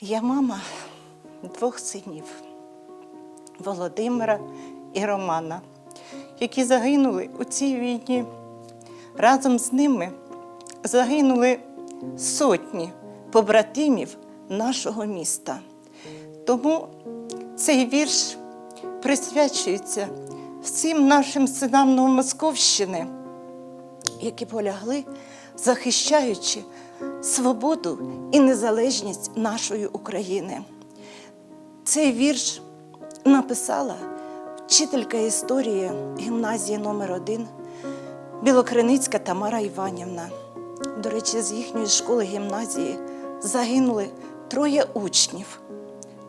Я мама двох синів Володимира і Романа, які загинули у цій війні. Разом з ними загинули сотні побратимів нашого міста. Тому цей вірш присвячується всім нашим синам Новомосковщини, які полягли, захищаючи свободу і незалежність нашої України. Цей вірш написала вчителька історії гімназії номер 1 Білокриницька Тамара Іванівна. До речі, з їхньої школи гімназії загинули троє учнів,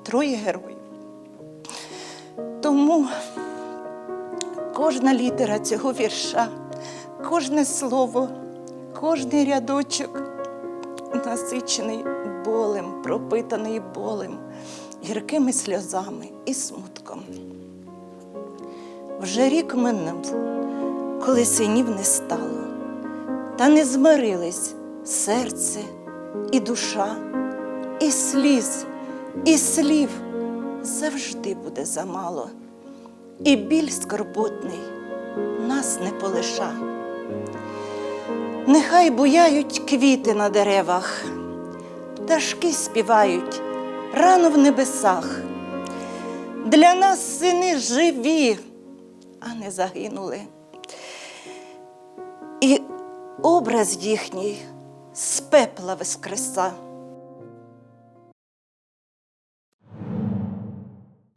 троє героїв. Тому кожна літера цього вірша, кожне слово, кожний рядочок насичений болем, пропитаний болем, гіркими сльозами і смутком. Вже рік минув, коли синів не стало, та не змирились серце і душа, і сліз, і слів завжди буде замало, і біль скорботний нас не полиша. Нехай буяють квіти на деревах, пташки співають рано в небесах. Для нас сини живі, а не загинули. І образ їхній з пепла воскреса.